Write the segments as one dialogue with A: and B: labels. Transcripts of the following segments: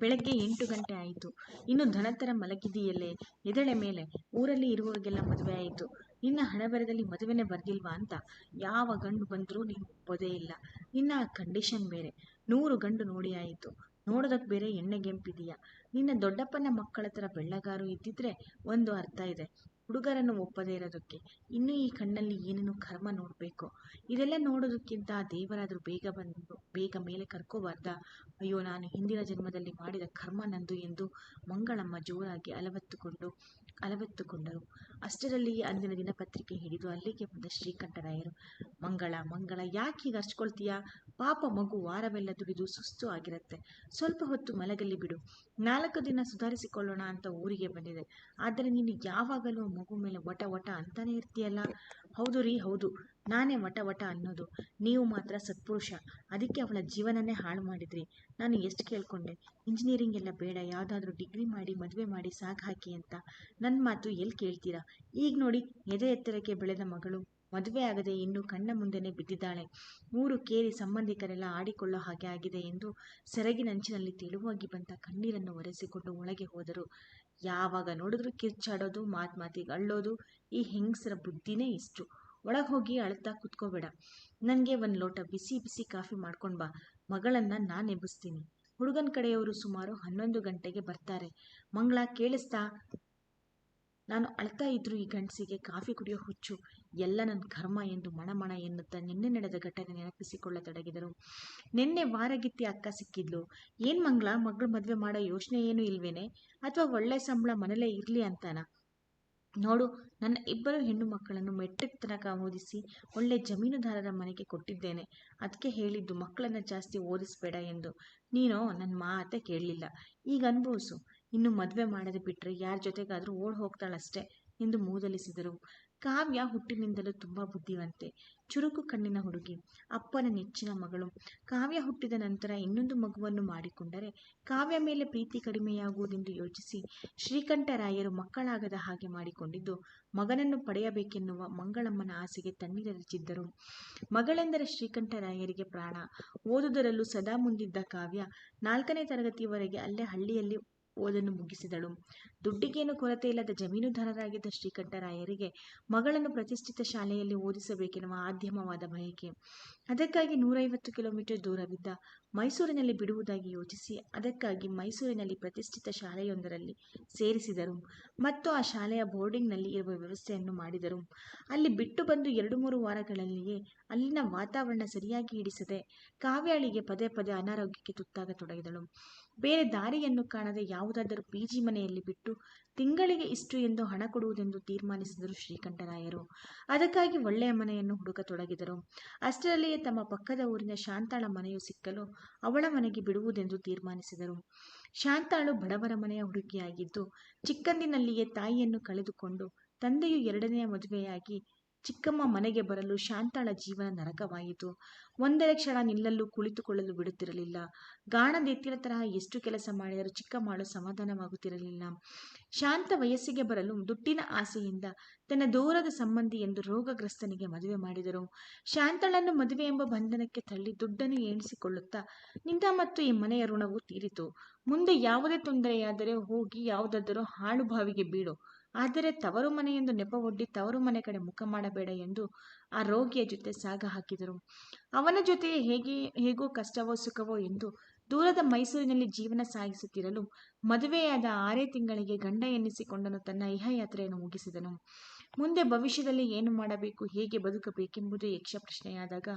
A: ಬೆಳಗ್ಗೆ ಎಂಟು ಗಂಟೆ ಆಯಿತು. ಇನ್ನು ದನತರ ಮಲಗಿದೆಯಲ್ಲೇ? ಎದಳೆ ಮೇಲೆ. ಊರಲ್ಲಿ ಇರುವವರಿಗೆಲ್ಲ ಮದುವೆ ಆಯಿತು. ನಿನ್ನ ಹಣಬರದಲ್ಲಿ ಮದುವೆನೇ ಬರ್ದಿಲ್ವಾ ಅಂತ? ಯಾವ ಗಂಡು ಬಂದರೂ ನೀನು ಒಪ್ಪೋದೇ ಇಲ್ಲ. ನಿನ್ನ ಕಂಡೀಷನ್ ಬೇರೆ. ನೂರು ಗಂಡು ನೋಡಿ ಆಯಿತು. ನೋಡೋದಕ್ಕೆ ಬೇರೆ ಎಣ್ಣೆಗೆಂಪಿದೀಯ ನಿನ್ನ ದೊಡ್ಡಪ್ಪನ ಮಕ್ಕಳ ಥರ ಬೆಳ್ಳಗಾರು ಇದ್ದಿದ್ರೆ ಒಂದು ಅರ್ಥ ಇದೆ. ಹುಡುಗರನ್ನು ಒಪ್ಪದೇ ಇರೋದಕ್ಕೆ ಇನ್ನು ಈ ಕಣ್ಣಲ್ಲಿ ಏನೇನು ಕರ್ಮ ನೋಡಬೇಕು. ಇದೆಲ್ಲ ನೋಡೋದಕ್ಕಿಂತ ದೇವರಾದರೂ ಬೇಗ ಬಂದು, ಬೇಗ ಮೇಲೆ ಕರ್ಕೋಬಾರ್ದ. ಅಯ್ಯೋ, ನಾನು ಹಿಂದಿನ ಜನ್ಮದಲ್ಲಿ ಮಾಡಿದ ಕರ್ಮ ನಂದು ಎಂದು ಮಂಗಳಮ್ಮ ಜೋರಾಗಿ ಅಲವತ್ತುಕೊಂಡು, ಅಲವತ್ತುಕೊಂಡರು. ಅಷ್ಟರಲ್ಲಿ ಅಂದಿನ ದಿನಪತ್ರಿಕೆ ಹಿಡಿದು ಅಲ್ಲಿಗೆ ಬಂದ ಶ್ರೀಕಂಠರಾಯರು ಮಂಗಳ ಮಂಗಳ, ಯಾಕೆ ಹೀಗೆ ಹರ್ಚ್ಕೊಳ್ತೀಯಾ? ಪಾಪ ಮಗು ವಾರವೆಲ್ಲ ದುಡಿದು ಸುಸ್ತು ಆಗಿರುತ್ತೆ. ಸ್ವಲ್ಪ ಹೊತ್ತು ಮಲಗಲಿ ಬಿಡು. ನಾಲ್ಕು ದಿನ ಸುಧಾರಿಸಿಕೊಳ್ಳೋಣ ಅಂತ ಊರಿಗೆ ಬಂದಿದೆ. ಆದರೆ ನೀನು ಯಾವಾಗಲೂ ಮಗು ಮೇಲೆ ವಟ ವಟ ಅಂತಾನೆ ಇರ್ತೀಯಲ್ಲ? ಹೌದು ರೀ, ಹೌದು. ನಾನೇ ವಟ ವಟ ಅನ್ನೋದು. ನೀವು ಮಾತ್ರ ಸತ್ಪುರುಷ. ಅದಕ್ಕೆ ಅವಳ ಜೀವನನೇ ಹಾಳು ಮಾಡಿದ್ರಿ. ನಾನು ಎಷ್ಟು ಕೇಳ್ಕೊಂಡೆ? ಇಂಜಿನಿಯರಿಂಗ್ ಎಲ್ಲ ಬೇಡ. ಯಾವುದಾದ್ರೂ ಡಿಗ್ರಿ ಮಾಡಿ, ಮದುವೆ ಮಾಡಿ ಸಾಕು ಹಾಕಿ ಅಂತ. ನನ್ನ ಮಾತು ಎಲ್ಲಿ ಕೇಳ್ತೀರಾ? ಈಗ ನೋಡಿ ಎದೆ ಎತ್ತರಕ್ಕೆ ಬೆಳೆದ ಮಗಳು. ಮದುವೆ ಆಗದೆ ಇನ್ನೂ ಕಣ್ಣ ಮುಂದೆನೆ ಬಿದ್ದಿದ್ದಾಳೆ. ಊರು ಕೇರಿ ಸಂಬಂಧಿಕರೆಲ್ಲ ಆಡಿಕೊಳ್ಳೋ ಹಾಗೆ ಆಗಿದೆ ಎಂದು ಸೆರಗಿನಂಚಿನಲ್ಲಿ ತೆಳುವಾಗಿ ಬಂತ ಕಣ್ಣೀರನ್ನು ಒರೆಸಿಕೊಂಡು ಒಳಗೆ ಹೋದರು. ಯಾವಾಗ ನೋಡಿದ್ರೂ ಕಿರ್ಚಾಡೋದು, ಮಾತು ಮಾತಿಗೆ ಅಳ್ಳೋದು, ಈ ಹೆಂಗಸರ ಬುದ್ಧಿನೇ ಇಷ್ಟು. ಒಳಗೆ ಹೋಗಿ ಅಳ್ತಾ ಕುತ್ಕೋಬೇಡ. ನನಗೆ ಒಂದು ಲೋಟ ಬಿಸಿ ಬಿಸಿ ಕಾಫಿ ಮಾಡ್ಕೊಂಡು ಬಾ. ಮಗಳನ್ನು ನಾನು ಎಬ್ಬಿಸ್ತೀನಿ. ಹುಡುಗನ ಕಡೆಯವರು ಸುಮಾರು ಹನ್ನೊಂದು ಗಂಟೆಗೆ ಬರ್ತಾರೆ. ಮಂಗಳ ಕೇಳಿಸ್ತಾ, ನಾನು ಅಳ್ತಾ ಇದ್ರು ಈ ಗಂಡಸಿಗೆ ಕಾಫಿ ಕುಡಿಯೋ ಹುಚ್ಚು. ಎಲ್ಲ ನನ್ನ ಕರ್ಮ ಎಂದು ಮಣಮಣ ಎನ್ನುತ್ತಾ ನಿನ್ನೆ ನಡೆದ ಘಟನೆ ನೆನಪಿಸಿಕೊಳ್ಳತೊಡಗಿದರು. ನಿನ್ನೆ ವಾರಗಿತ್ತಿ ಅಕ್ಕ ಸಿಕ್ಕಿದ್ಲು. ಏನು ಮಂಗಳ ಮಗಳು ಮದುವೆ ಮಾಡೋ ಯೋಚನೆ ಏನು ಇಲ್ವೇನೆ? ಅಥವಾ ಒಳ್ಳೆ ಸಂಬಳ ಮನೇಲೇ ಇರಲಿ ಅಂತಾನ? ನೋಡು, ನನ್ನ ಇಬ್ಬರು ಹೆಣ್ಣು ಮಕ್ಕಳನ್ನು ಮೆಟ್ರಿಕ್ ತನಕ ಓದಿಸಿ ಒಳ್ಳೆ ಜಮೀನುದಾರರ ಮನೆಗೆ ಕೊಟ್ಟಿದ್ದೇನೆ. ಅದಕ್ಕೆ ಹೇಳಿದ್ದು ಮಕ್ಕಳನ್ನು ಜಾಸ್ತಿ ಓದಿಸ್ಬೇಡ ಎಂದು. ನೀನು ನನ್ನ ಮಾತೆ ಕೇಳಲಿಲ್ಲ. ಈಗ ಅನುಭವಿಸು. ಇನ್ನು ಮದುವೆ ಮಾಡದೆ ಬಿಟ್ಟರೆ ಯಾರ ಜೊತೆಗಾದರೂ ಓಡ್ ಹೋಗ್ತಾಳಷ್ಟೇ ಎಂದು ಮೂದಲಿಸಿದರು. ಕಾವ್ಯ ಹುಟ್ಟಿನಿಂದಲೂ ತುಂಬ ಬುದ್ಧಿವಂತೆ. ಚುರುಕು ಕಣ್ಣಿನ ಹುಡುಗಿ, ಅಪ್ಪನ ನೆಚ್ಚಿನ ಮಗಳು. ಕಾವ್ಯ ಹುಟ್ಟಿದ ನಂತರ ಇನ್ನೊಂದು ಮಗುವನ್ನು ಮಾಡಿಕೊಂಡರೆ ಕಾವ್ಯ ಮೇಲೆ ಪ್ರೀತಿ ಕಡಿಮೆಯಾಗುವುದೆಂದು ಯೋಚಿಸಿ ಶ್ರೀಕಂಠರಾಯರು ಮಕ್ಕಳಾಗದ ಹಾಗೆ ಮಾಡಿಕೊಂಡಿದ್ದು ಮಗನನ್ನು ಪಡೆಯಬೇಕೆನ್ನುವ ಮಂಗಳಮ್ಮನ ಆಸೆಗೆ ತಣ್ಣೀರೆರಚಿದ್ದರು ಮಗಳೆಂದರೆ ಶ್ರೀಕಂಠರಾಯರಿಗೆ ಪ್ರಾಣ. ಓದುದರಲ್ಲೂ ಸದಾ ಮುಂದಿದ್ದ ಕಾವ್ಯ ನಾಲ್ಕನೇ ತರಗತಿಯವರೆಗೆ ಅಲ್ಲೇ ಹಳ್ಳಿಯಲ್ಲಿ ಓದನ್ನು ಮುಗಿಸಿದಳು. ದುಡ್ಡಿಗೇನು ಕೊರತೆ ಇಲ್ಲದ ಜಮೀನುದಾರರಾಗಿದ್ದ ಶ್ರೀಕಂಠರಾಯರಿಗೆ ಮಗಳನ್ನು ಪ್ರತಿಷ್ಠಿತ ಶಾಲೆಯಲ್ಲಿ ಓದಿಸಬೇಕೆನ್ನುವ ಆದ್ಯಮವಾದ ಬಯಕೆ. ಅದಕ್ಕಾಗಿ ನೂರೈವತ್ತು ಕಿಲೋಮೀಟರ್ ದೂರವಿದ್ದ ಮೈಸೂರಿನಲ್ಲಿ ಬಿಡುವುದಾಗಿ ಯೋಚಿಸಿ ಅದಕ್ಕಾಗಿ ಮೈಸೂರಿನಲ್ಲಿ ಪ್ರತಿಷ್ಠಿತ ಶಾಲೆಯೊಂದರಲ್ಲಿ ಸೇರಿಸಿದರು ಮತ್ತು ಆ ಶಾಲೆಯ ಬೋರ್ಡಿಂಗ್ನಲ್ಲಿ ಇರುವ ವ್ಯವಸ್ಥೆಯನ್ನು ಮಾಡಿದರು. ಅಲ್ಲಿ ಬಿಟ್ಟು ಬಂದು ಎರಡು ಮೂರು ವಾರಗಳಲ್ಲಿಯೇ ಅಲ್ಲಿನ ವಾತಾವರಣ ಸರಿಯಾಗಿ ಹಿಡಿಸದೆ ಕಾವ್ಯಾಳಿಗೆ ಪದೇ ಪದೇ ಅನಾರೋಗ್ಯಕ್ಕೆ ತುತ್ತಾಗತೊಡಗಿದಳು. ಬೇರೆ ದಾರಿಯನ್ನು ಕಾಣದೆ ಯಾವುದಾದರೂ ಪಿ ಮನೆಯಲ್ಲಿ ಬಿಟ್ಟು ತಿಂಗಳಿಗೆ ಇಷ್ಟು ಎಂದು ಹಣ ಕೊಡುವುದೆಂದು ತೀರ್ಮಾನಿಸಿದರು ಶ್ರೀಕಂಠರಾಯರು ಅದಕ್ಕಾಗಿ ಒಳ್ಳೆಯ ಮನೆಯನ್ನು ಹುಡುಕತೊಡಗಿದರು ಅಷ್ಟರಲ್ಲಿಯೇ ತಮ್ಮ ಪಕ್ಕದ ಊರಿನ ಶಾಂತಾಳ ಮನೆಯು ಸಿಕ್ಕಲು ಅವಳ ಮನೆಗೆ ಬಿಡುವುದೆಂದು ತೀರ್ಮಾನಿಸಿದರು. ಶಾಂತಾಳು ಬಡವರ ಮನೆಯ ಹುಡುಗಿಯಾಗಿದ್ದು ಚಿಕ್ಕಂದಿನಲ್ಲಿಯೇ ತಾಯಿಯನ್ನು ಕಳೆದುಕೊಂಡು ತಂದೆಯು ಎರಡನೆಯ ಮದುವೆಯಾಗಿ ಚಿಕ್ಕಮ್ಮ ಮನೆಗೆ ಬರಲು ಶಾಂತಾಳ ಜೀವನ ನರಕವಾಯಿತು. ಒಂದೆರೆ ಕ್ಷಣ ನಿಲ್ಲಲು ಕುಳಿತುಕೊಳ್ಳಲು ಬಿಡುತ್ತಿರಲಿಲ್ಲ. ಗಾಣದೆತ್ತಿನ ತರಹ ಎಷ್ಟು ಕೆಲಸ ಮಾಡಿದರೂ ಚಿಕ್ಕಮ್ಮಳು ಸಮಾಧಾನವಾಗುತ್ತಿರಲಿಲ್ಲ. ಶಾಂತ ವಯಸ್ಸಿಗೆ ಬರಲು ದುಡ್ಡಿನ ಆಸೆಯಿಂದ ತನ್ನ ದೂರದ ಸಂಬಂಧಿ ಎಂದು ರೋಗಗ್ರಸ್ತನಿಗೆ ಮದುವೆ ಮಾಡಿದರು. ಶಾಂತಳನ್ನು ಮದುವೆ ಎಂಬ ಬಂಧನಕ್ಕೆ ತಳ್ಳಿ ದುಡ್ಡನ್ನು ಎಣಿಸಿಕೊಳ್ಳುತ್ತಾ ನಿಂದ ಮತ್ತು ಈ ಮನೆಯ ಋಣವು ತೀರಿತು. ಮುಂದೆ ಯಾವುದೇ ತೊಂದರೆಯಾದರೆ ಹೋಗಿ ಯಾವುದಾದರೂ ಹಾಳು ಬಾವಿಗೆ ಬೀಳು. ಆದರೆ ತವರು ಮನೆಯೆಂದು ನೆಪವೊಡ್ಡಿ ತವರು ಮನೆ ಕಡೆ ಮುಖ ಮಾಡಬೇಡ ಎಂದು ಆ ರೋಗಿಯ ಜೊತೆ ಸಾಗ ಹಾಕಿದರು. ಅವನ ಜೊತೆಯೇ ಹೇಗೆ, ಹೇಗೋ ಕಷ್ಟವೋ ಸುಖವೋ ಎಂದು ದೂರದ ಮೈಸೂರಿನಲ್ಲಿ ಜೀವನ ಸಾಗಿಸುತ್ತಿರಲು ಮದುವೆಯಾದ ಆರೇ ತಿಂಗಳಿಗೆ ಗಂಡ ಎನ್ನಿಸಿಕೊಂಡನು ತನ್ನ ಇಹಯಾತ್ರೆಯನ್ನು ಮುಗಿಸಿದನು. ಮುಂದೆ ಭವಿಷ್ಯದಲ್ಲಿ ಏನು ಮಾಡಬೇಕು, ಹೇಗೆ ಬದುಕಬೇಕೆಂಬುದು ಯಕ್ಷ ಪ್ರಶ್ನೆಯಾದಾಗ,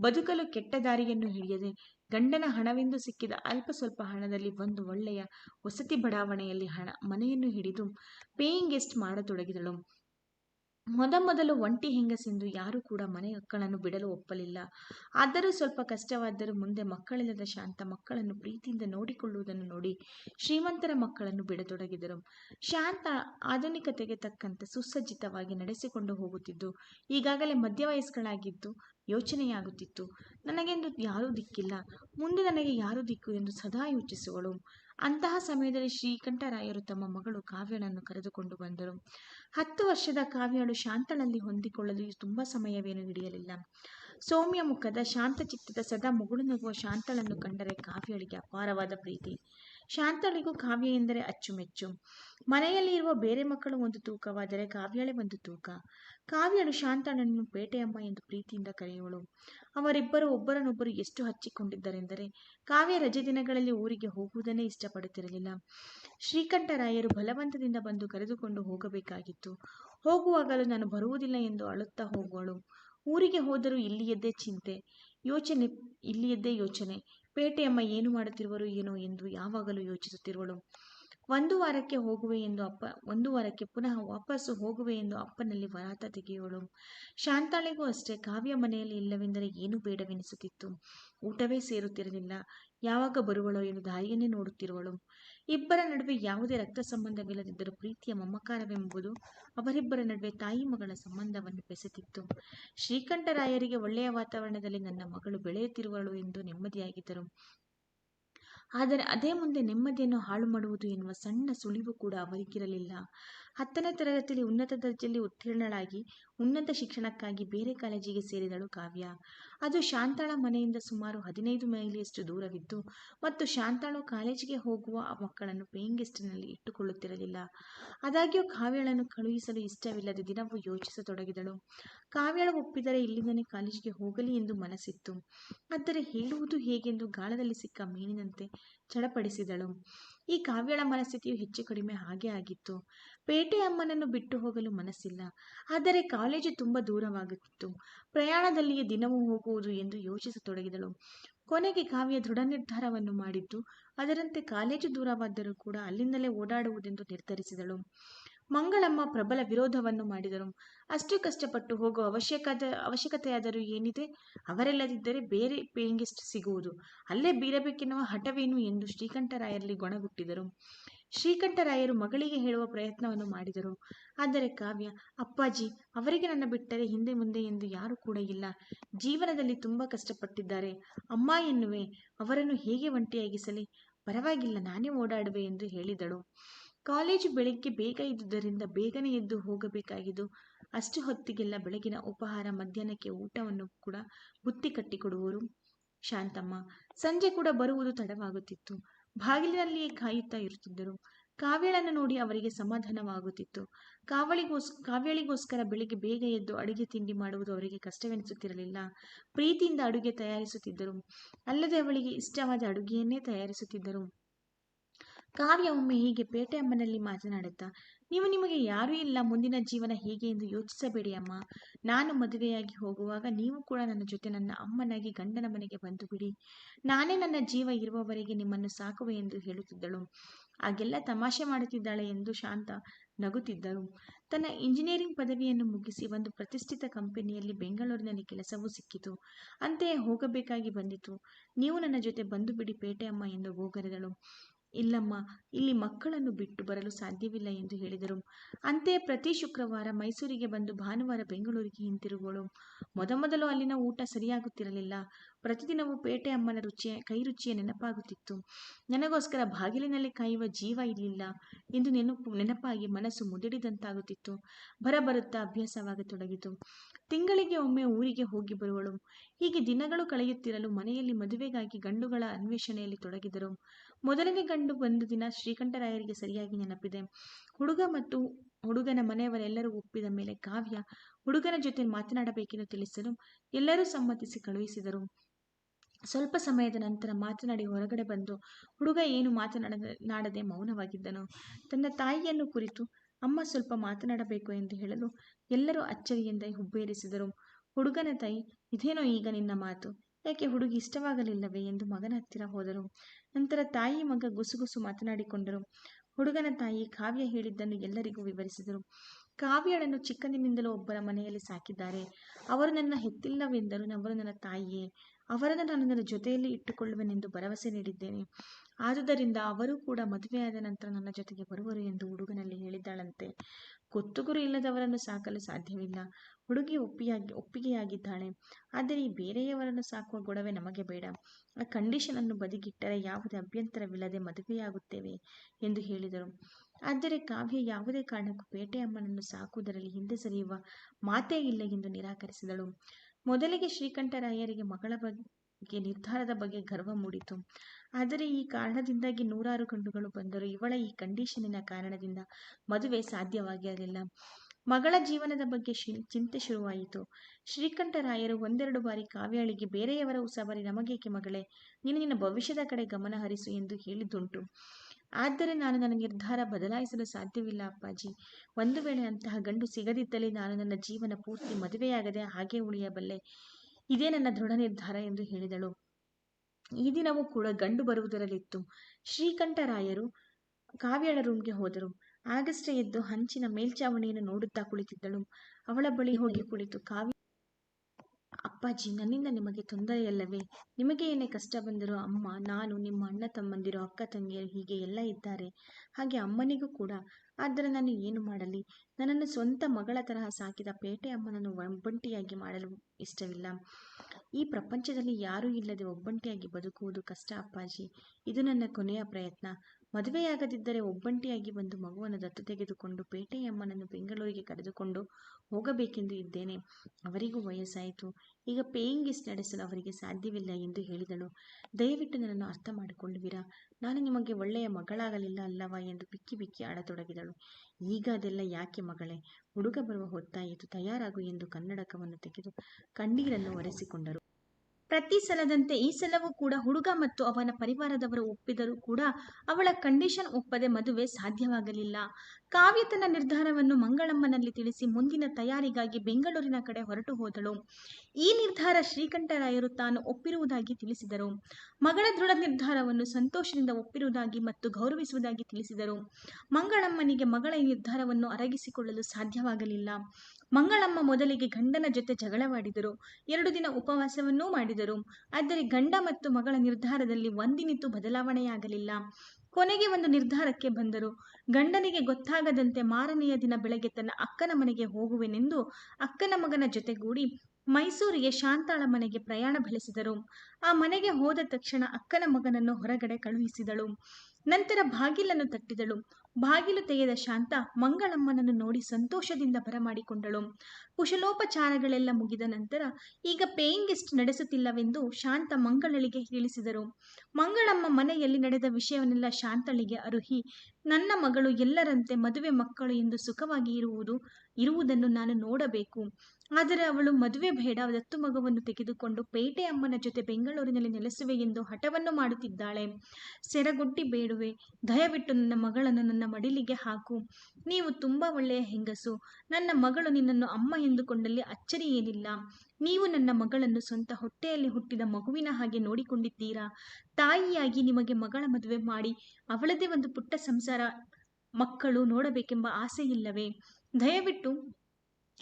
A: ಬದುಕಲು ಕೆಟ್ಟ ದಾರಿಯನ್ನು ಹಿಡಿಯದೆ ಗಂಡನ ಹಣವೆಂದು ಸಿಕ್ಕಿದ ಅಲ್ಪ ಸ್ವಲ್ಪ ಹಣದಲ್ಲಿ ಒಂದು ಒಳ್ಳೆಯ ವಸತಿ ಬಡಾವಣೆಯಲ್ಲಿ ಹಣ, ಮನೆಯನ್ನು ಹಿಡಿದು ಪೇಯಿಂಗ್ ಗೆಸ್ಟ್ ಮಾಡತೊಡಗಿದಳು. ಮೊದಮೊದಲು ಒಂಟಿ ಹೆಂಗಸೆಂದು ಯಾರೂ ಕೂಡ ಮನೆ ಮಕ್ಕಳನ್ನು ಬಿಡಲು ಒಪ್ಪಲಿಲ್ಲ. ಆದರೂ ಸ್ವಲ್ಪ ಕಷ್ಟವಾದರೂ ಮುಂದೆ ಮಕ್ಕಳಿಲ್ಲದ ಶಾಂತ ಮಕ್ಕಳನ್ನು ಪ್ರೀತಿಯಿಂದ ನೋಡಿಕೊಳ್ಳುವುದನ್ನು ನೋಡಿ ಶ್ರೀಮಂತರ ಮಕ್ಕಳನ್ನು ಬಿಡತೊಡಗಿದರು. ಶಾಂತ ಆಧುನಿಕತೆಗೆ ತಕ್ಕಂತೆ ಸುಸಜ್ಜಿತವಾಗಿ ನಡೆಸಿಕೊಂಡು ಹೋಗುತ್ತಿದ್ದು, ಈಗಾಗಲೇ ಮಧ್ಯವಯಸ್ಕಳಾಗಿದ್ದು ಯೋಚನೆಯಾಗುತ್ತಿತ್ತು. ನನಗೆಂದು ಯಾರೂ ದಿಕ್ಕಿಲ್ಲ. ಮುಂದೆ ನನಗೆ ಯಾರು ದಿಕ್ಕು ಎಂದು ಸದಾ ಯೋಚಿಸುವಳು. ಅಂತಹ ಸಮಯದಲ್ಲಿ ಶ್ರೀಕಂಠರಾಯರು ತಮ್ಮ ಮಗಳು ಕಾವ್ಯಳನ್ನು ಕರೆದುಕೊಂಡು ಬಂದರು. ಹತ್ತು ವರ್ಷದ ಕಾವ್ಯಳು ಶಾಂತಳಲ್ಲಿ ಹೊಂದಿಕೊಳ್ಳಲು ತುಂಬ ಸಮಯವೇನು ಹಿಡಿಯಲಿಲ್ಲ. ಸೌಮ್ಯ ಮುಖದ ಶಾಂತಚಿತ್ತದ ಸದಾ ಮುಗುಳು ನಗುವ ಶಾಂತಳನ್ನು ಕಂಡರೆ ಕಾವ್ಯಳಿಗೆ ಅಪಾರವಾದ ಪ್ರೀತಿ. ಶಾಂತಳಿಗೂ ಕಾವ್ಯ ಎಂದರೆ ಅಚ್ಚುಮೆಚ್ಚು. ಮನೆಯಲ್ಲಿ ಇರುವ ಬೇರೆ ಮಕ್ಕಳು ಒಂದು ತೂಕವಾದರೆ ಕಾವ್ಯಳೆ ಒಂದು ತೂಕ. ಕಾವ್ಯಳು ಶಾಂತಳನ್ನು ಪೇಟೆಯಮ್ಮ ಎಂದು ಪ್ರೀತಿಯಿಂದ ಕರೆಯುವಳು. ಅವರಿಬ್ಬರು ಒಬ್ಬರನ್ನೊಬ್ಬರು ಎಷ್ಟು ಹಚ್ಚಿಕೊಂಡಿದ್ದರೆಂದರೆ, ಕಾವ್ಯ ರಜೆ ದಿನಗಳಲ್ಲಿ ಊರಿಗೆ ಹೋಗುವುದನ್ನೇ ಇಷ್ಟಪಡುತ್ತಿರಲಿಲ್ಲ. ಶ್ರೀಕಂಠರಾಯರು ಬಲವಂತದಿಂದ ಬಂದು ಕರೆದುಕೊಂಡು ಹೋಗಬೇಕಾಗಿತ್ತು. ಹೋಗುವಾಗಲೂ ನಾನು ಬರುವುದಿಲ್ಲ ಎಂದು ಅಳುತ್ತಾ ಹೋಗುವಳು. ಊರಿಗೆ ಹೋದರೂ ಇಲ್ಲಿಯದ್ದೇ ಚಿಂತೆ, ಯೋಚನೆ, ಇಲ್ಲಿಯದ್ದೇ ಯೋಚನೆ. ಪೇಟೆಯಮ್ಮ ಏನು ಮಾಡುತ್ತಿರುವರು, ಏನೋ ಎಂದು ಯಾವಾಗಲೂ ಯೋಚಿಸುತ್ತಿರುವಳು. ಒಂದು ವಾರಕ್ಕೆ ಹೋಗುವೆ ಎಂದು ಅಪ್ಪ, ಒಂದು ವಾರಕ್ಕೆ ಪುನಃ ವಾಪಸ್ಸು ಹೋಗುವೆ ಎಂದು ಅಪ್ಪನಲ್ಲಿ ವರಾತ ತೆಗೆಯುವಳು. ಶಾಂತಾಳಿಗೂ ಅಷ್ಟೇ ಕಾವ್ಯ ಮನೆಯಲ್ಲಿ ಇಲ್ಲವೆಂದರೆ ಏನು ಬೇಡವೆನಿಸುತ್ತಿತ್ತು. ಊಟವೇ ಸೇರುತ್ತಿರಲಿಲ್ಲ. ಯಾವಾಗ ಬರುವಳೋ ಎಂದು ದಾರಿಯನ್ನೇ ನೋಡುತ್ತಿರುವಳು. ಇಬ್ಬರ ನಡುವೆ ಯಾವುದೇ ರಕ್ತ ಸಂಬಂಧವಿಲ್ಲದಿದ್ದರೂ ಪ್ರೀತಿಯ ಮಮಕಾರವೆಂಬುದು ಅವರಿಬ್ಬರ ನಡುವೆ ತಾಯಿ ಮಗಳ ಸಂಬಂಧವನ್ನು ಬೆಸೆತಿತ್ತು ಶ್ರೀಕಂಠರಾಯರಿಗೆ ಒಳ್ಳೆಯ ವಾತಾವರಣದಲ್ಲಿ ನನ್ನ ಮಗಳು ಬೆಳೆಯುತ್ತಿರುವಳು ಎಂದು ನೆಮ್ಮದಿಯಾಗಿದ್ದರು. ಆದರೆ ಅದೇ ಮುಂದೆ ನೆಮ್ಮದಿಯನ್ನು ಹಾಳು ಮಾಡುವುದು ಎನ್ನುವ ಸಣ್ಣ ಸುಳಿವು ಕೂಡ ಅವರಿಗಿರಲಿಲ್ಲ. ಹತ್ತನೇ ತರಗತಿಯಲ್ಲಿ ಉನ್ನತ ದರ್ಜೆಯಲ್ಲಿ ಉತ್ತೀರ್ಣಳಾಗಿ ಉನ್ನತ ಶಿಕ್ಷಣಕ್ಕಾಗಿ ಬೇರೆ ಕಾಲೇಜಿಗೆ ಸೇರಿದಳು ಕಾವ್ಯ. ಅದು ಶಾಂತಾಳ ಮನೆಯಿಂದ ಸುಮಾರು ಹದಿನೈದು ಮೈಲಿಯಷ್ಟು ದೂರವಿದ್ದು, ಮತ್ತು ಶಾಂತಾಳು ಕಾಲೇಜಿಗೆ ಹೋಗುವ ಮಕ್ಕಳನ್ನು ಪೇಯಿಂಗ್ ಗೆಸ್ಟಿನಲ್ಲಿ ಇಟ್ಟುಕೊಳ್ಳುತ್ತಿರಲಿಲ್ಲ. ಆದಾಗ್ಯೂ ಕಾವ್ಯಳನ್ನು ಕಳುಹಿಸಲು ಇಷ್ಟವಿಲ್ಲದೆ ದಿನವೂ ಯೋಚಿಸತೊಡಗಿದಳು. ಕಾವ್ಯಳು ಒಪ್ಪಿದರೆ ಇಲ್ಲಿಂದನೇ ಕಾಲೇಜಿಗೆ ಹೋಗಲಿ ಎಂದು ಮನಸ್ಸಿತ್ತು. ಆದರೆ ಹೇಳುವುದು ಹೇಗೆಂದು ಗಾಳದಲ್ಲಿ ಸಿಕ್ಕ ಮೀನಿನಂತೆ ಚಡಪಡಿಸಿದಳು. ಈ ಕಾವ್ಯಳ ಮನಸ್ಥಿತಿಯು ಹೆಚ್ಚು ಕಡಿಮೆ ಹಾಗೆ ಆಗಿತ್ತು. ಪೇಟೆ ಅಮ್ಮನನ್ನು ಬಿಟ್ಟು ಹೋಗಲು ಮನಸ್ಸಿಲ್ಲ. ಆದರೆ ಕಾಲೇಜು ತುಂಬ ದೂರವಾಗುತ್ತಿತ್ತು ಪ್ರಯಾಣದಲ್ಲಿಯೇ ದಿನವೂ ಹೋಗುವುದು ಎಂದು ಯೋಚಿಸತೊಡಗಿದಳು. ಕೊನೆಗೆ ಕಾವ್ಯ ದೃಢ ನಿರ್ಧಾರವನ್ನು ಮಾಡಿದ್ದು, ಅದರಂತೆ ಕಾಲೇಜು ದೂರವಾದರೂ ಕೂಡ ಅಲ್ಲಿಂದಲೇ ಓಡಾಡುವುದೆಂದು ನಿರ್ಧರಿಸಿದಳು. ಮಂಗಳಮ್ಮ ಪ್ರಬಲ ವಿರೋಧವನ್ನು ಮಾಡಿದರು. ಅಷ್ಟು ಕಷ್ಟಪಟ್ಟು ಹೋಗುವ ಅವಶ್ಯಕತೆ, ಅವಶ್ಯಕತೆಯಾದರೂ ಏನಿದೆ? ಅವರೆಲ್ಲದಿದ್ದರೆ ಬೇರೆ ಪೇಯಿಂಗೆಸ್ಟ್ ಸಿಗುವುದು. ಅಲ್ಲೇ ಬೀರಬೇಕೆನ್ನುವ ಹಠವೇನು ಎಂದು ಶ್ರೀಕಂಠರಾಯರಲ್ಲಿ ಗೊಣಗುಟ್ಟಿದರು. ಶ್ರೀಕಂಠರಾಯರು ಮಗಳಿಗೆ ಹೇಳುವ ಪ್ರಯತ್ನವನ್ನು ಮಾಡಿದರು. ಆದರೆ ಕಾವ್ಯ, ಅಪ್ಪಾಜಿ, ಅವರಿಗೆ ನನ್ನ ಬಿಟ್ಟರೆ ಹಿಂದೆ ಮುಂದೆ ಎಂದು ಯಾರೂ ಕೂಡ ಇಲ್ಲ. ಜೀವನದಲ್ಲಿ ತುಂಬ ಕಷ್ಟಪಟ್ಟಿದ್ದಾರೆ. ಅಮ್ಮ ಎನ್ನುವೆ, ಅವರನ್ನು ಹೇಗೆ ಒಂಟಿಯಾಗಿಸಲಿ? ಪರವಾಗಿಲ್ಲ, ನಾನೇ ಓಡಾಡುವೆ ಎಂದು ಹೇಳಿದಳು. ಕಾಲೇಜು ಬೆಳಿಗ್ಗೆ ಬೇಗ ಇದ್ದುದರಿಂದ ಬೇಗನೆ ಎದ್ದು ಹೋಗಬೇಕಾಗಿದ್ದು, ಅಷ್ಟು ಹೊತ್ತಿಗೆಲ್ಲ ಬೆಳಗಿನ ಉಪಹಾರ, ಮಧ್ಯಾಹ್ನಕ್ಕೆ ಊಟವನ್ನು ಕೂಡ ಬುತ್ತಿ ಕಟ್ಟಿಕೊಡುವರು. ಶಾಂತಮ್ಮ, ಸಂಜೆ ಕೂಡ ಬರುವುದು ತಡವಾಗುತ್ತಿತ್ತು. ಬಾಗಿಲಿನಲ್ಲಿಯೇ ಕಾಯುತ್ತಾ ಇರುತ್ತಿದ್ದರು. ಕಾವ್ಯಳನ್ನು ನೋಡಿ ಅವರಿಗೆ ಸಮಾಧಾನವಾಗುತ್ತಿತ್ತು. ಕಾವಳಿಗೋಸ್, ಕಾವ್ಯಳಿಗೋಸ್ಕರ ಬೆಳಿಗ್ಗೆ ಬೇಗ ಎದ್ದು ಅಡುಗೆ ತಿಂಡಿ ಮಾಡುವುದು ಅವರಿಗೆ ಕಷ್ಟವೆನಿಸುತ್ತಿರಲಿಲ್ಲ. ಪ್ರೀತಿಯಿಂದ ಅಡುಗೆ ತಯಾರಿಸುತ್ತಿದ್ದರು. ಅಲ್ಲದೆ ಅವಳಿಗೆ ಇಷ್ಟವಾದ ಅಡುಗೆಯನ್ನೇ ತಯಾರಿಸುತ್ತಿದ್ದರು. ಕಾವ್ಯ ಒಮ್ಮೆ ಹೀಗೆ ಪೇಟೆ ಅಮ್ಮನಲ್ಲಿ ಮಾತನಾಡುತ್ತಾ, ನೀವು ನಿಮಗೆ ಯಾರೂ ಇಲ್ಲ, ಮುಂದಿನ ಜೀವನ ಹೇಗೆ ಎಂದು ಯೋಚಿಸಬೇಡಿ ಅಮ್ಮ. ನಾನು ಮದುವೆಯಾಗಿ ಹೋಗುವಾಗ ನೀವು ಕೂಡ ನನ್ನ ಜೊತೆ ನನ್ನ ಅಮ್ಮನಾಗಿ ಗಂಡನ ಮನೆಗೆ ಬಂದು ಬಿಡಿ. ನಾನೇ ನನ್ನ ಜೀವ ಇರುವವರೆಗೆ ನಿಮ್ಮನ್ನು ಸಾಕುವೆ ಎಂದು ಹೇಳುತ್ತಿದ್ದಳು. ಆಗೆಲ್ಲ ತಮಾಷೆ ಮಾಡುತ್ತಿದ್ದಾಳೆ ಎಂದು ಶಾಂತ ನಗುತ್ತಿದ್ದರು. ತನ್ನ ಇಂಜಿನಿಯರಿಂಗ್ ಪದವಿಯನ್ನು ಮುಗಿಸಿ ಒಂದು ಪ್ರತಿಷ್ಠಿತ ಕಂಪನಿಯಲ್ಲಿ ಬೆಂಗಳೂರಿನಲ್ಲಿ ಕೆಲಸವೂ ಸಿಕ್ಕಿತು. ಅಂತೆಯೇ ಹೋಗಬೇಕಾಗಿ ಬಂದಿತು. ನೀವು ನನ್ನ ಜೊತೆ ಬಂದು ಬಿಡಿ ಪೇಟೆ ಅಮ್ಮ ಎಂದು ಗೋಗರೆದಳು. ಇಲ್ಲಮ್ಮ, ಇಲ್ಲಿ ಮಕ್ಕಳನ್ನು ಬಿಟ್ಟು ಬರಲು ಸಾಧ್ಯವಿಲ್ಲ ಎಂದು ಹೇಳಿದರು. ಅಂತೆಯೇ ಪ್ರತಿ ಶುಕ್ರವಾರ ಮೈಸೂರಿಗೆ ಬಂದು ಭಾನುವಾರ ಬೆಂಗಳೂರಿಗೆ ಹಿಂತಿರುಗುವಳು ಮೊದಮೊದಲು ಅಲ್ಲಿನ ಊಟ ಸರಿಯಾಗುತ್ತಿರಲಿಲ್ಲ. ಪ್ರತಿದಿನವೂ ಪೇಟೆ ಅಮ್ಮನ ರುಚಿಯ ಕೈ ರುಚಿಯ ನೆನಪಾಗುತ್ತಿತ್ತು. ನನಗೋಸ್ಕರ ಬಾಗಿಲಿನಲ್ಲಿ ಕಾಯುವ ಜೀವ ಇರಲಿಲ್ಲ ಎಂದು ನೆನಪು ನೆನಪಾಗಿ ಮನಸ್ಸು ಮುದಿಡಿದಂತಾಗುತ್ತಿತ್ತು. ಬರಬರುತ್ತಾ ಅಭ್ಯಾಸವಾಗತೊಡಗಿತು. ತಿಂಗಳಿಗೆ ಒಮ್ಮೆ ಊರಿಗೆ ಹೋಗಿ ಬರುವಳು. ಹೀಗೆ ದಿನಗಳು ಕಳೆಯುತ್ತಿರಲು ಮನೆಯಲ್ಲಿ ಮದುವೆಗಾಗಿ ಗಂಡುಗಳ ಅನ್ವೇಷಣೆಯಲ್ಲಿ ತೊಡಗಿದರು. ಮೊದಲನೇ ಗಂಡು ಬಂದ ದಿನ ಶ್ರೀಕಂಠರಾಯರಿಗೆ ಸರಿಯಾಗಿ ನೆನಪಿದೆ. ಹುಡುಗ ಮತ್ತು ಹುಡುಗನ ಮನೆಯವರೆಲ್ಲರೂ ಒಪ್ಪಿದ ಮೇಲೆ ಕಾವ್ಯ ಹುಡುಗನ ಜೊತೆ ಮಾತನಾಡಬೇಕೆಂದು ತಿಳಿಸಲು ಎಲ್ಲರೂ ಸಮ್ಮತಿಸಿ ಕಳುಹಿಸಿದರು. ಸ್ವಲ್ಪ ಸಮಯದ ನಂತರ ಮಾತನಾಡಿ ಹೊರಗಡೆ ಬಂದು ಹುಡುಗ ಏನು ಮಾತನಾಡದೆ, ನಾಡದೆ ಮೌನವಾಗಿದ್ದನು. ತನ್ನ ತಾಯಿಯನ್ನು ಕುರಿತು ಅಮ್ಮ ಸ್ವಲ್ಪ ಮಾತನಾಡಬೇಕು ಎಂದು ಹೇಳಲು ಎಲ್ಲರೂ ಅಚ್ಚರಿಯಿಂದ ಹುಬ್ಬೇರಿಸಿದರು. ಹುಡುಗನ ತಾಯಿ, ಇದೇನೋ ಈಗ ನಿನ್ನ ಮಾತು? ಯಾಕೆ ಹುಡುಗಿ ಇಷ್ಟವಾಗಲಿಲ್ಲವೇ? ಎಂದು ಮಗನ ಹತ್ತಿರ ಹೋದರು. ನಂತರ ತಾಯಿ ಮಗ ಗುಸುಗುಸು ಮಾತನಾಡಿಕೊಂಡರು. ಹುಡುಗನ ತಾಯಿ ಕಾವ್ಯ ಹೇಳಿದ್ದನ್ನು ಎಲ್ಲರಿಗೂ ವಿವರಿಸಿದರು. ಕಾವ್ಯಳನ್ನು ಚಿಕ್ಕಂದಿನಿಂದಲೂ ಒಬ್ಬರ ಮನೆಯಲ್ಲಿ ಸಾಕಿದ್ದಾರೆ. ಅವರು ನನ್ನ ಹೆತ್ತಿಲ್ಲವೆಂದರು ಅವರು ನನ್ನ ತಾಯಿಯೇ. ಅವರನ್ನು ನಾನು ನನ್ನ ಜೊತೆಯಲ್ಲಿ ಇಟ್ಟುಕೊಳ್ಳುವೆನೆಂದು ಭರವಸೆ ನೀಡಿದ್ದೇನೆ. ಆದುದರಿಂದ ಅವರು ಕೂಡ ಮದುವೆಯಾದ ನಂತರ ನನ್ನ ಜೊತೆಗೆ ಬರುವರು ಎಂದು ಹುಡುಗನಲ್ಲಿ ಹೇಳಿದ್ದಾಳಂತೆ. ಗೊತ್ತುಗುರು ಇಲ್ಲದವರನ್ನು ಸಾಕಲು ಸಾಧ್ಯವಿಲ್ಲ. ಹುಡುಗಿ ಒಪ್ಪಿಯಾಗಿ ಒಪ್ಪಿಗೆಯಾಗಿದ್ದಾಳೆ. ಆದರೆ ಈ ಬೇರೆಯವರನ್ನು ಸಾಕುವ ಗೊಡವೆ ನಮಗೆ ಬೇಡ. ಆ ಕಂಡೀಷನನ್ನು ಬದಿಗಿಟ್ಟರೆ ಯಾವುದೇ ಅಭ್ಯಂತರವಿಲ್ಲದೆ ಮದುವೆಯಾಗುತ್ತೇವೆ ಎಂದು ಹೇಳಿದರು. ಆದರೆ ಕಾವ್ಯ ಯಾವುದೇ ಕಾರಣಕ್ಕೂ ಪೇಟೆಯಮ್ಮನನ್ನು ಸಾಕುವುದರಲ್ಲಿ ಹಿಂದೆ ಸರಿಯುವ ಮಾತೇ ಇಲ್ಲ ಎಂದು ನಿರಾಕರಿಸಿದಳು. ಮೊದಲಿಗೆ ಶ್ರೀಕಂಠರಾಯರಿಗೆ ಮಗಳ ಬಗ್ಗೆ, ನಿರ್ಧಾರದ ಬಗ್ಗೆ ಗರ್ವ ಮೂಡಿತು. ಆದರೆ ಈ ಕಾರಣದಿಂದಾಗಿ ನೂರಾರು ಗಂಡುಗಳು ಬಂದರು ಇವಳ ಈ ಕಂಡೀಷನಿನ ಕಾರಣದಿಂದ ಮದುವೆ ಸಾಧ್ಯವಾಗಿರಲಿಲ್ಲ. ಮಗಳ ಜೀವನದ ಬಗ್ಗೆ ಚಿಂತೆ ಶುರುವಾಯಿತು. ಶ್ರೀಕಂಠರಾಯರು ಒಂದೆರಡು ಬಾರಿ ಕಾವ್ಯಾಳಿಗೆ ಬೇರೆಯವರ ಉಸಾಬರಿ ನಮಗೇಕೆ ಮಗಳೇ? ನೀನು ನಿನ್ನ ಭವಿಷ್ಯದ ಕಡೆ ಗಮನ ಹರಿಸು ಎಂದು ಹೇಳಿದ್ದುಂಟು. ಆದರೆ ನಾನು ನನ್ನ ನಿರ್ಧಾರ ಬದಲಾಯಿಸಲು ಸಾಧ್ಯವಿಲ್ಲ, ಅಪ್ಪಾಜಿ. ಒಂದು ವೇಳೆ ಅಂತಹ ಗಂಡು ಸಿಗದಿದ್ದಲ್ಲಿ ನಾನು ನನ್ನ ಜೀವನ ಪೂರ್ತಿ ಮದುವೆಯಾಗದೆ ಹಾಗೆ ಉಳಿಯಬಲ್ಲೆ. ಇದೇ ನನ್ನ ದೃಢ ನಿರ್ಧಾರ ಎಂದು ಹೇಳಿದಳು. ಈ ದಿನವೂ ಕೂಡ ಗಂಡು ಬರುವುದರಲ್ಲಿತ್ತು. ಶ್ರೀಕಂಠರಾಯರು ಕಾವ್ಯಳ ರೂಮ್ಗೆ ಹೋದರು. ಆಗಷ್ಟೇ ಎದ್ದು ಹಂಚಿನ ಮೇಲ್ಚಾವಣಿಯನ್ನು ನೋಡುತ್ತಾ ಕುಳಿತಿದ್ದಳು. ಅವಳ ಬಳಿ ಹೋಗಿ ಕುಳಿತು ಕಾವ್ಯ ಅಪ್ಪಾಜಿ, ನನ್ನಿಂದ ನಿಮಗೆ ತೊಂದರೆಯಲ್ಲವೇ ನಿಮಗೆ ಏನೇ ಕಷ್ಟ ಬಂದರೂ ಅಮ್ಮ, ನಾನು ನಿಮ್ಮ ಅಣ್ಣ ತಮ್ಮಂದಿರು, ಅಕ್ಕ ತಂಗಿಯರು ಹೀಗೆ ಎಲ್ಲ ಇದ್ದಾರೆ. ಹಾಗೆ ಅಮ್ಮನಿಗೂ ಕೂಡ. ಆದರೆ ನಾನು ಏನು ಮಾಡಲಿ? ನನ್ನನ್ನು ಸ್ವಂತ ಮಗಳ ತರಹ ಸಾಕಿದ ಪೇಟೆ ಅಮ್ಮನನ್ನು ಒಬ್ಬಂಟಿಯಾಗಿ ಮಾಡಲು ಇಷ್ಟವಿಲ್ಲ. ಈ ಪ್ರಪಂಚದಲ್ಲಿ ಯಾರೂ ಇಲ್ಲದೆ ಒಬ್ಬಂಟಿಯಾಗಿ ಬದುಕುವುದು ಕಷ್ಟ, ಅಪ್ಪಾಜಿ. ಇದು ನನ್ನ ಕೊನೆಯ ಪ್ರಯತ್ನ. ಮದುವೆಯಾಗದಿದ್ದರೆ ಒಬ್ಬಂಟಿಯಾಗಿ ಬಂದು ಮಗುವನ್ನು ದತ್ತು ತೆಗೆದುಕೊಂಡು ಪೇಟೆಯಮ್ಮನನ್ನು ಬೆಂಗಳೂರಿಗೆ ಕರೆದುಕೊಂಡು ಹೋಗಬೇಕೆಂದು ಇದ್ದೇನೆ. ಅವರಿಗೂ ವಯಸ್ಸಾಯಿತು. ಈಗ ಪೇಯಿಂಗ್ ಗೆಸ್ಟ್ ನಡೆಸಲು ಅವರಿಗೆ ಸಾಧ್ಯವಿಲ್ಲ ಎಂದು ಹೇಳಿದಳು. ದಯವಿಟ್ಟು ನನ್ನನ್ನು ಅರ್ಥ ಮಾಡಿಕೊಳ್ಳುವಿರಾ? ನಾನು ನಿಮಗೆ ಒಳ್ಳೆಯ ಮಗಳಾಗಲಿಲ್ಲ ಅಲ್ಲವಾ ಎಂದು ಬಿಕ್ಕಿ ಬಿಕ್ಕಿ ಆಡತೊಡಗಿದಳು. ಈಗ ಅದೆಲ್ಲ ಯಾಕೆ ಮಗಳೇ? ಹುಡುಗ ಬರುವ ಹೊತ್ತಾಯಿತು, ತಯಾರಾಗು ಎಂದು ಕನ್ನಡಕವನ್ನು ತೆಗೆದು ಕಣ್ಣೀರನ್ನು ಒರೆಸಿಕೊಂಡರು. ಪ್ರತಿ ಸಲದಂತೆ ಈ ಸಲವೂ ಕೂಡ ಹುಡುಗ ಮತ್ತು ಅವನ ಪರಿವಾರದವರು ಒಪ್ಪಿದರೂ ಕೂಡ ಅವಳ ಕಂಡೀಷನ್ ಒಪ್ಪದೆ ಮದುವೆ ಸಾಧ್ಯವಾಗಲಿಲ್ಲ. ಕಾವ್ಯ ತನ್ನ ನಿರ್ಧಾರವನ್ನು ಮಂಗಳಮ್ಮನಲ್ಲಿ ತಿಳಿಸಿ ಮುಂದಿನ ತಯಾರಿಗಾಗಿ ಬೆಂಗಳೂರಿನ ಕಡೆ ಹೊರಟು ಹೋದಳು. ಈ ನಿರ್ಧಾರ ಶ್ರೀಕಂಠರಾಯರು ತಾನು ಒಪ್ಪಿರುವುದಾಗಿ ತಿಳಿಸಿದರು. ಮಗಳ ದೃಢ ನಿರ್ಧಾರವನ್ನು ಸಂತೋಷದಿಂದ ಒಪ್ಪಿರುವುದಾಗಿ ಮತ್ತು ಗೌರವಿಸುವುದಾಗಿ ತಿಳಿಸಿದರು. ಮಂಗಳಮ್ಮನಿಗೆ ಮಗಳ ಈ ನಿರ್ಧಾರವನ್ನು ಅರಗಿಸಿಕೊಳ್ಳಲು ಸಾಧ್ಯವಾಗಲಿಲ್ಲ. ಮಂಗಳಮ್ಮ ಮೊದಲಿಗೆ ಗಂಡನ ಜೊತೆ ಜಗಳವಾಡಿದರು. ಎರಡು ದಿನ ಉಪವಾಸವನ್ನೂ ಮಾಡಿದರು. ಆದರೆ ಗಂಡ ಮತ್ತು ಮಗಳ ನಿರ್ಧಾರದಲ್ಲಿ ಒಂದಿನಿತು ಬದಲಾವಣೆಯಾಗಲಿಲ್ಲ. ಕೊನೆಗೆ ಒಂದು ನಿರ್ಧಾರಕ್ಕೆ ಬಂದರು. ಗಂಡನಿಗೆ ಗೊತ್ತಾಗದಂತೆ ಮಾರನೆಯ ದಿನ ಬೆಳಗ್ಗೆ ತನ್ನ ಅಕ್ಕನ ಮನೆಗೆ ಹೋಗುವೆನೆಂದು ಅಕ್ಕನ ಮಗನ ಜೊತೆಗೂಡಿ ಮೈಸೂರಿಗೆ ಶಾಂತಾಳ ಮನೆಗೆ ಪ್ರಯಾಣ ಬೆಳೆಸಿದರು. ಆ ಮನೆಗೆ ಹೋದ ತಕ್ಷಣ ಅಕ್ಕನ ಮಗನನ್ನು ಹೊರಗಡೆ ಕಳುಹಿಸಿದಳು. ನಂತರ ಬಾಗಿಲನ್ನು ತಟ್ಟಿದಳು. ಬಾಗಿಲು ತೆಗೆದ ಶಾಂತ ಮಂಗಳಮ್ಮನನ್ನು ನೋಡಿ ಸಂತೋಷದಿಂದ ಬರಮಾಡಿಕೊಂಡಳು. ಕುಶಲೋಪಚಾರಗಳೆಲ್ಲ ಮುಗಿದ ನಂತರ ಈಗ ಪೇಯಿಂಗ್ ಗೆಸ್ಟ್ ನಡೆಸುತ್ತಿಲ್ಲವೆಂದು ಶಾಂತ ಮಂಗಳಳಿಗೆ ತಿಳಿಸಿದರು. ಮಂಗಳಮ್ಮ ಮನೆಯಲ್ಲಿ ನಡೆದ ವಿಷಯವನ್ನೆಲ್ಲ ಶಾಂತಳಿಗೆ ಅರುಹಿ, ನನ್ನ ಮಗಳು ಎಲ್ಲರಂತೆ ಮದುವೆ ಮಕ್ಕಳು ಎಂದು ಸುಖವಾಗಿ ಇರುವುದು, ಇರುವುದನ್ನು ನಾನು ನೋಡಬೇಕು. ಆದರೆ ಅವಳು ಮದುವೆ ಬೇಡ, ದತ್ತು ಮಗುವನ್ನು ತೆಗೆದುಕೊಂಡು ಪೇಟೆ ಅಮ್ಮನ ಜೊತೆ ಬೆಂಗಳೂರಿನಲ್ಲಿ ನೆಲೆಸುವೆ ಎಂದು ಹಠವನ್ನು ಮಾಡುತ್ತಿದ್ದಾಳೆ. ಸೆರಗುಟ್ಟಿ ಬೇಡುವೆ, ದಯವಿಟ್ಟು ನನ್ನ ಮಗಳನ್ನು ನನ್ನ ಮಡಿಲಿಗೆ ಹಾಕು. ನೀವು ತುಂಬಾ ಒಳ್ಳೆಯ ಹೆಂಗಸು. ನನ್ನ ಮಗಳು ನಿನ್ನನ್ನು ಅಮ್ಮ ಎಂದುಕೊಂಡಲ್ಲಿ ಅಚ್ಚರಿ ಏನಿಲ್ಲ. ನೀವು ನನ್ನ ಮಗಳನ್ನು ಸ್ವಂತ ಹೊಟ್ಟೆಯಲ್ಲಿ ಹುಟ್ಟಿದ ಮಗುವಿನ ಹಾಗೆ ನೋಡಿಕೊಂಡಿದ್ದೀರಾ? ತಾಯಿಯಾಗಿ ನಿಮಗೆ ಮಗಳ ಮದುವೆ ಮಾಡಿ ಅವಳದೇ ಒಂದು ಪುಟ್ಟ ಸಂಸಾರ ಮಕ್ಕಳು ನೋಡಬೇಕೆಂಬ ಆಸೆ ಇಲ್ಲವೇ ದಯವಿಟ್ಟು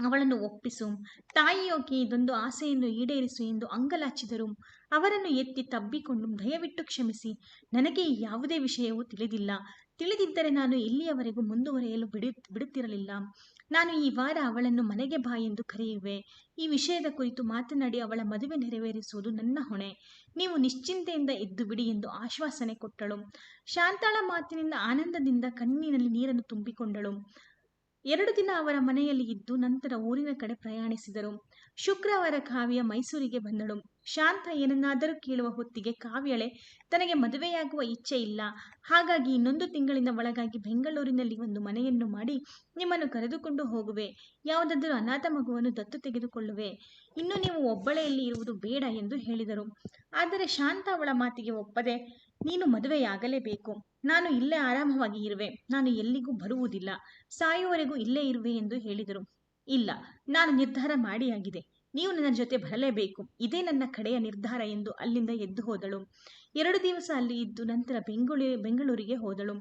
A: ಅವಳನ್ನು ಒಪ್ಪಿಸು. ತಾಯಿಯೋಗಿ ಇದೊಂದು ಆಸೆಯನ್ನು ಈಡೇರಿಸು ಎಂದು ಅಂಗಲಾಚಿದರು. ಅವರನ್ನು ಎತ್ತಿ ತಬ್ಬಿಕೊಂಡು ದಯವಿಟ್ಟು ಕ್ಷಮಿಸಿ. ನನಗೆ ಯಾವುದೇ ವಿಷಯವೂ ತಿಳಿದಿಲ್ಲ. ತಿಳಿದಿದ್ದರೆ ನಾನು ಇಲ್ಲಿಯವರೆಗೂ ಮುಂದುವರೆಯಲು ಬಿಡು, ಬಿಡುತ್ತಿರಲಿಲ್ಲ. ನಾನು ಈ ವಾರ ಅವಳನ್ನು ಮನೆಗೆ ಬಾ ಎಂದು ಕರೆಯುವೆ. ಈ ವಿಷಯದ ಕುರಿತು ಮಾತನಾಡಿ ಅವಳ ಮದುವೆ ನೆರವೇರಿಸುವುದು ನನ್ನ ಹೊಣೆ. ನೀವು ನಿಶ್ಚಿಂತೆಯಿಂದ ಎದ್ದು ಬಿಡಿ ಎಂದು ಆಶ್ವಾಸನೆ ಕೊಟ್ಟಳು. ಶಾಂತಾಳ ಮಾತಿನಿಂದ ಆನಂದದಿಂದ ಕಣ್ಣಿನಲ್ಲಿ ನೀರನ್ನು ತುಂಬಿಕೊಂಡಳು. ಎರಡು ದಿನ ಅವರ ಮನೆಯಲ್ಲಿ ಇದ್ದು ನಂತರ ಊರಿನ ಕಡೆ ಪ್ರಯಾಣಿಸಿದರು. ಶುಕ್ರವಾರ ಕಾವ್ಯ ಮೈಸೂರಿಗೆ ಬಂದಳು. ಶಾಂತ ಏನನ್ನಾದರೂ ಕೇಳುವ ಹೊತ್ತಿಗೆ ಕಾವ್ಯಳೆ, ತನಗೆ ಮದುವೆಯಾಗುವ ಇಚ್ಛೆ ಇಲ್ಲ. ಹಾಗಾಗಿ ಇನ್ನೊಂದು ತಿಂಗಳಿನ ಒಳಗಾಗಿ ಬೆಂಗಳೂರಿನಲ್ಲಿ ಒಂದು ಮನೆಯನ್ನು ಮಾಡಿ ನಿಮ್ಮನ್ನು ಕರೆದುಕೊಂಡು ಹೋಗುವೆ. ಯಾವುದಾದರೂ ಅನಾಥ ಮಗುವನ್ನು ದತ್ತು ತೆಗೆದುಕೊಳ್ಳುವೆ. ಇನ್ನು ನೀವು ಒಬ್ಬಳೆಯಲ್ಲಿ ಇರುವುದು ಬೇಡ ಎಂದು ಹೇಳಿದರು. ಆದರೆ ಶಾಂತ ಅವಳ ಮಾತಿಗೆ ಒಪ್ಪದೆ ನೀನು ಮದುವೆಯಾಗಲೇಬೇಕು. ನಾನು ಇಲ್ಲೇ ಆರಾಮವಾಗಿ ಇರುವೆ ನಾನು ಎಲ್ಲಿಗೂ ಬರುವುದಿಲ್ಲ. ಸಾಯುವವರೆಗೂ ಇಲ್ಲೇ ಇರುವೆ ಎಂದು ಹೇಳಿದರು. ಇಲ್ಲ, ನಾನು ನಿರ್ಧಾರ ಮಾಡಿಯಾಗಿದೆ. ನೀವು ನನ್ನ ಜೊತೆ ಬರಲೇಬೇಕು. ಇದೇ ನನ್ನ ಕಡೆಯ ನಿರ್ಧಾರ ಎಂದು ಅಲ್ಲಿಂದ ಎದ್ದು ಹೋದಳು. ಎರಡು ದಿವಸ ಅಲ್ಲಿ ಇದ್ದು ನಂತರ ಬೆಂಗಳೂರು ಬೆಂಗಳೂರಿಗೆ ಹೋದಳು.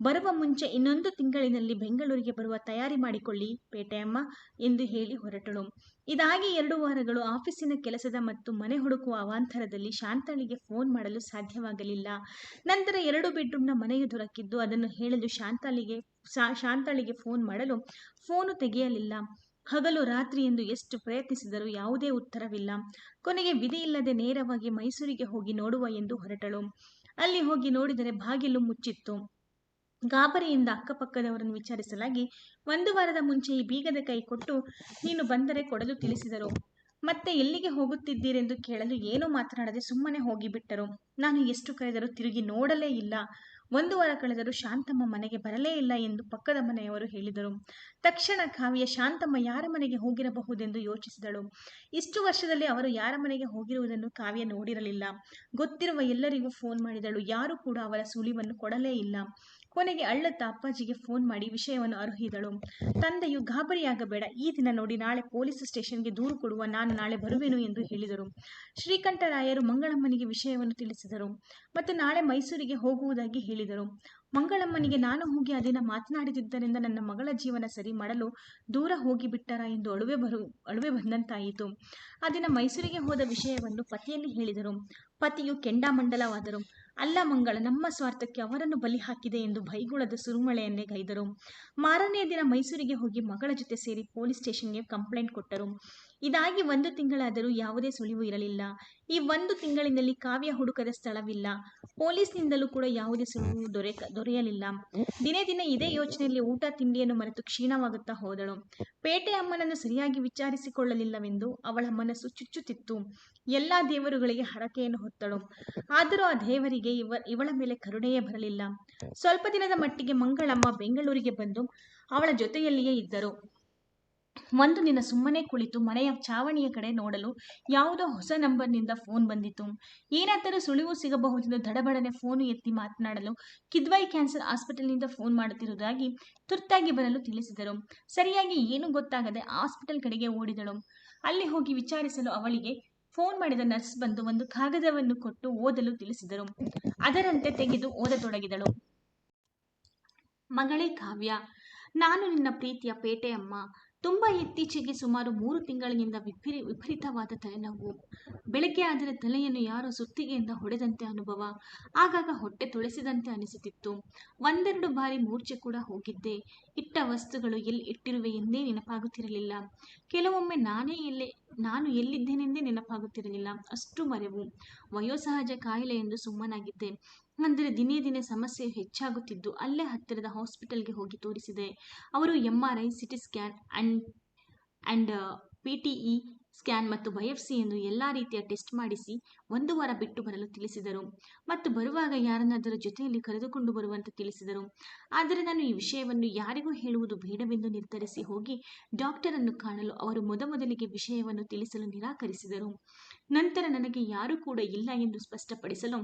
A: ಬರುವ ಮುಂಚೆ ಇನ್ನೊಂದು ತಿಂಗಳಿನಲ್ಲಿ ಬೆಂಗಳೂರಿಗೆ ಬರುವ ತಯಾರಿ ಮಾಡಿಕೊಳ್ಳಿ, ಪೇಟೆಯಮ್ಮ, ಎಂದು ಹೇಳಿ ಹೊರಟಳು. ಇದಾಗಿ ಎರಡು ವಾರಗಳು ಆಫೀಸಿನ ಕೆಲಸದ ಮತ್ತು ಮನೆ ಹುಡುಕುವ ಅವಾಂತರದಲ್ಲಿ ಶಾಂತಾಳಿಗೆ ಫೋನ್ ಮಾಡಲು ಸಾಧ್ಯವಾಗಲಿಲ್ಲ. ನಂತರ ಎರಡು ಬೆಡ್ರೂಮ್ನ ಮನೆಯು ದೊರಕಿದ್ದು, ಅದನ್ನು ಹೇಳಲು ಶಾಂತಾಳಿಗೆ ಶಾಂತಾಳಿಗೆ ಫೋನ್ ಮಾಡಲು ಫೋನು ತೆಗೆಯಲಿಲ್ಲ. ಹಗಲು ರಾತ್ರಿ ಎಂದು ಎಷ್ಟು ಪ್ರಯತ್ನಿಸಿದರೂ ಯಾವುದೇ ಉತ್ತರವಿಲ್ಲ. ಕೊನೆಗೆ ವಿಧಿಯಿಲ್ಲದೆ ನೇರವಾಗಿ ಮೈಸೂರಿಗೆ ಹೋಗಿ ನೋಡುವ ಎಂದು ಹೊರಟಳು. ಅಲ್ಲಿ ಹೋಗಿ ನೋಡಿದರೆ ಬಾಗಿಲು ಮುಚ್ಚಿತ್ತು. ಗಾಬರಿಯಿಂದ ಅಕ್ಕಪಕ್ಕದವರನ್ನು ವಿಚಾರಿಸಲಾಗಿ ಒಂದು ವಾರದ ಮುಂಚೆ ಈ ಬೀಗದ ಕೈ ಕೊಟ್ಟು, ನೀನು ಬಂದರೆ ಕೊಡಲು ತಿಳಿಸಿದರು. ಮತ್ತೆ ಎಲ್ಲಿಗೆ ಹೋಗುತ್ತಿದ್ದೀರೆಂದು ಕೇಳಲು ಏನೂ ಮಾತನಾಡದೆ ಸುಮ್ಮನೆ ಹೋಗಿಬಿಟ್ಟರು. ನಾನು ಎಷ್ಟು ಕರೆದರೂ ತಿರುಗಿ ನೋಡಲೇ ಇಲ್ಲ. ಒಂದು ವಾರ ಕಳೆದರೂ ಶಾಂತಮ್ಮ ಮನೆಗೆ ಬರಲೇ ಇಲ್ಲ ಎಂದು ಪಕ್ಕದ ಮನೆಯವರು ಹೇಳಿದರು. ತಕ್ಷಣ ಕಾವ್ಯ ಶಾಂತಮ್ಮ ಯಾರ ಮನೆಗೆ ಹೋಗಿರಬಹುದೆಂದು ಯೋಚಿಸಿದಳು. ಇಷ್ಟು ವರ್ಷದಲ್ಲಿ ಅವರು ಯಾರ ಮನೆಗೆ ಹೋಗಿರುವುದನ್ನು ಕಾವ್ಯ ನೋಡಿರಲಿಲ್ಲ. ಗೊತ್ತಿರುವ ಎಲ್ಲರಿಗೂ ಫೋನ್ ಮಾಡಿದಳು. ಯಾರೂ ಕೂಡ ಅವರ ಸುಳಿವನ್ನು ಕೊಡಲೇ ಇಲ್ಲ. ಕೊನೆಗೆ ಅಳ್ಳತ್ತ ಅಪ್ಪಾಜಿಗೆ ಫೋನ್ ಮಾಡಿ ವಿಷಯವನ್ನು ಅರುಹಿದಳು. ತಂದೆಯು, ಗಾಬರಿಯಾಗಬೇಡ, ಈ ದಿನ ನೋಡಿ ನಾಳೆ ಪೊಲೀಸ್ ಸ್ಟೇಷನ್ಗೆ ದೂರು ಕೊಡುವ ನಾನು ನಾಳೆ ಬರುವೆನು ಎಂದು ಹೇಳಿದರು. ಶ್ರೀಕಂಠರಾಯರು ಮಂಗಳಮ್ಮನಿಗೆ ವಿಷಯವನ್ನು ತಿಳಿಸಿದರು ಮತ್ತು ನಾಳೆ ಮೈಸೂರಿಗೆ ಹೋಗುವುದಾಗಿ ಹೇಳಿದರು. ಮಂಗಳಮ್ಮನಿಗೆ, ನಾನು ಹೋಗಿ ಅದಿನ ದಿನ ಮಾತನಾಡಿದ್ದರಿಂದ ನನ್ನ ಮಗಳ ಜೀವನ ಸರಿ ಮಾಡಲು ದೂರ ಹೋಗಿಬಿಟ್ಟರ ಎಂದು ಅಳುವೆ ಬರು, ಅಳುವೆ ಬಂದಂತಾಯಿತು. ಆ ದಿನ ಮೈಸೂರಿಗೆ ಹೋದ ವಿಷಯವನ್ನು ಪತಿಯಲ್ಲಿ ಹೇಳಿದರು. ಪತಿಯು ಕೆಂಡಾಮಂಡಲವಾದರು. ಅಲ್ಲ ಮಂಗಳ, ನಮ್ಮ ಸ್ವಾರ್ಥಕ್ಕೆ ಅವರನ್ನು ಬಲಿ ಹಾಕಿದೆ ಎಂದು ಬೈಗುಳದ ಸುರುಮಳೆಯನ್ನೇ ಗೈದರು ಮಾರನೆಯ ದಿನ ಮೈಸೂರಿಗೆ ಹೋಗಿ ಮಗಳ ಜೊತೆ ಸೇರಿ ಪೊಲೀಸ್ ಸ್ಟೇಷನ್ಗೆ ಕಂಪ್ಲೇಂಟ್ ಕೊಟ್ಟರು. ಇದಾಗಿ ಒಂದು ತಿಂಗಳಾದರೂ ಯಾವುದೇ ಸುಳಿವು ಇರಲಿಲ್ಲ. ಈ ಒಂದು ತಿಂಗಳಿನಲ್ಲಿ ಕಾವ್ಯ ಹುಡುಕದ ಸ್ಥಳವಿಲ್ಲ. ಪೊಲೀಸ್ನಿಂದಲೂ ಕೂಡ ಯಾವುದೇ ಸುಳಿವು ದೊರೆ, ದೊರೆಯಲಿಲ್ಲ. ದಿನೇ ದಿನೇ ಇದೇ ಯೋಚನೆಯಲ್ಲಿ ಊಟ, ತಿಂಡಿಯನ್ನು ಮರೆತು ಕ್ಷೀಣವಾಗುತ್ತಾ ಹೋದಳು. ಪೇಟೆ ಅಮ್ಮನನ್ನು ಸರಿಯಾಗಿ ವಿಚಾರಿಸಿಕೊಳ್ಳಲಿಲ್ಲವೆಂದು ಅವಳ ಮನಸ್ಸು ಚುಚ್ಚುತ್ತಿತ್ತು. ಎಲ್ಲ ದೇವರುಗಳಿಗೆ ಹರಕೆಯನ್ನು ಹೊತ್ತಳು. ಆದರೂ ಆ ದೇವರಿಗೆ ಇವ, ಇವಳ ಮೇಲೆ ಕರುಣೆಯೇ ಬರಲಿಲ್ಲ. ಸ್ವಲ್ಪ ದಿನದ ಮಟ್ಟಿಗೆ ಮಂಗಳಮ್ಮ ಬೆಂಗಳೂರಿಗೆ ಬಂದು ಅವಳ ಜೊತೆಯಲ್ಲಿಯೇ ಇದ್ದರು. ಒಂದು ದಿನ ಸುಮ್ಮನೆ ಕುಳಿತು ಮನೆಯ ಚಾವಣಿಯ ಕಡೆ ನೋಡಲು ಯಾವುದೋ ಹೊಸ ನಂಬರ್ನಿಂದ ಫೋನ್ ಬಂದಿತು ಏನಾದರೂ ಸುಳಿವು ಸಿಗಬಹುದೆಂದು ದಡಬಡನೆ ಫೋನು ಎತ್ತಿ ಮಾತನಾಡಲು ಕಿದ್ವಾಯಿ ಕ್ಯಾನ್ಸರ್ ಹಾಸ್ಪಿಟಲ್ನಿಂದ ಫೋನ್ ಮಾಡುತ್ತಿರುವುದಾಗಿ ತುರ್ತಾಗಿ ಬರಲು ತಿಳಿಸಿದರು. ಸರಿಯಾಗಿ ಏನೂ ಗೊತ್ತಾಗದೆ ಹಾಸ್ಪಿಟಲ್ ಕಡೆಗೆ ಓಡಿದಳು. ಅಲ್ಲಿ ಹೋಗಿ ವಿಚಾರಿಸಲು ಅವಳಿಗೆ ಫೋನ್ ಮಾಡಿದ ನರ್ಸ್ ಬಂದು ಒಂದು ಕಾಗದವನ್ನು ಕೊಟ್ಟು ಓದಲು ತಿಳಿಸಿದರು. ಅದರಂತೆ ತೆಗೆದು ಓದತೊಡಗಿದಳು. ಮಗಳೇ ಕಾವ್ಯ, ನಾನು ನಿನ್ನ ಪ್ರೀತಿಯ ಪೇಟೆಯಮ್ಮ. ತುಂಬ ಇತ್ತೀಚೆಗೆ ಸುಮಾರು ಮೂರು ತಿಂಗಳಿನಿಂದ ವಿಪರಿ, ವಿಪರೀತವಾದ ತಲೆನೋವು. ಬೆಳಗ್ಗೆ ಆದರೆ ತಲೆಯನ್ನು ಯಾರೋ ಸುತ್ತಿಗೆಯಿಂದ ಹೊಡೆದಂತೆ ಅನುಭವ. ಆಗಾಗ ಹೊಟ್ಟೆ ತೊಳೆಸಿದಂತೆ ಅನಿಸುತ್ತಿತ್ತು. ಒಂದೆರಡು ಬಾರಿ ಮೂರ್ಛೆ ಕೂಡ ಹೋಗಿದ್ದೆ. ಇಟ್ಟ ವಸ್ತುಗಳು ಎಲ್ಲಿ ಇಟ್ಟಿರುವೆ ಎಂದೇ ನೆನಪಾಗುತ್ತಿರಲಿಲ್ಲ. ಕೆಲವೊಮ್ಮೆ ನಾನೇ ಎಲ್ಲೇ ನಾನು ಎಲ್ಲಿದ್ದೇನೆಂದೇ ನೆನಪಾಗುತ್ತಿರಲಿಲ್ಲ. ಅಷ್ಟು ಮರೆವು. ವಯೋಸಹಜ ಕಾಯಿಲೆ ಎಂದು ಸುಮ್ಮನಾಗಿದ್ದೆ. ಅಂದರೆ ದಿನೇ ದಿನೇ ಸಮಸ್ಯೆ ಹೆಚ್ಚಾಗುತ್ತಿದ್ದು ಅಲ್ಲೇ ಹತ್ತಿರದ ಹಾಸ್ಪಿಟಲ್ಗೆ ಹೋಗಿ ತೋರಿಸಿದೆ. ಅವರು M R I CT scan and and P T E scan ಮತ್ತು ಬಯೋಪ್ಸಿಯನ್ನು ಎಲ್ಲ ರೀತಿಯ ಟೆಸ್ಟ್ ಮಾಡಿಸಿ ಒಂದು ವಾರ ಬಿಟ್ಟು ಬರಲು ತಿಳಿಸಿದರು. ಮತ್ತು ಬರುವಾಗ ಯಾರನ್ನಾದರೂ ಜೊತೆಯಲ್ಲಿ ಕರೆದುಕೊಂಡು ಬರುವಂತೆ ತಿಳಿಸಿದರು. ಆದರೆ ನಾನು ಈ ವಿಷಯವನ್ನು ಯಾರಿಗೂ ಹೇಳುವುದು ಬೇಡವೆಂದು ನಿರ್ಧರಿಸಿ ಹೋಗಿ ಡಾಕ್ಟರನ್ನು ಕಾಣಲು ಅವರು ಮೊದಮೊದಲಿಗೆ ವಿಷಯವನ್ನು ತಿಳಿಸಲು ನಿರಾಕರಿಸಿದರು. ನಂತರ ನನಗೆ ಯಾರೂ ಕೂಡ ಇಲ್ಲ ಎಂದು ಸ್ಪಷ್ಟಪಡಿಸಲು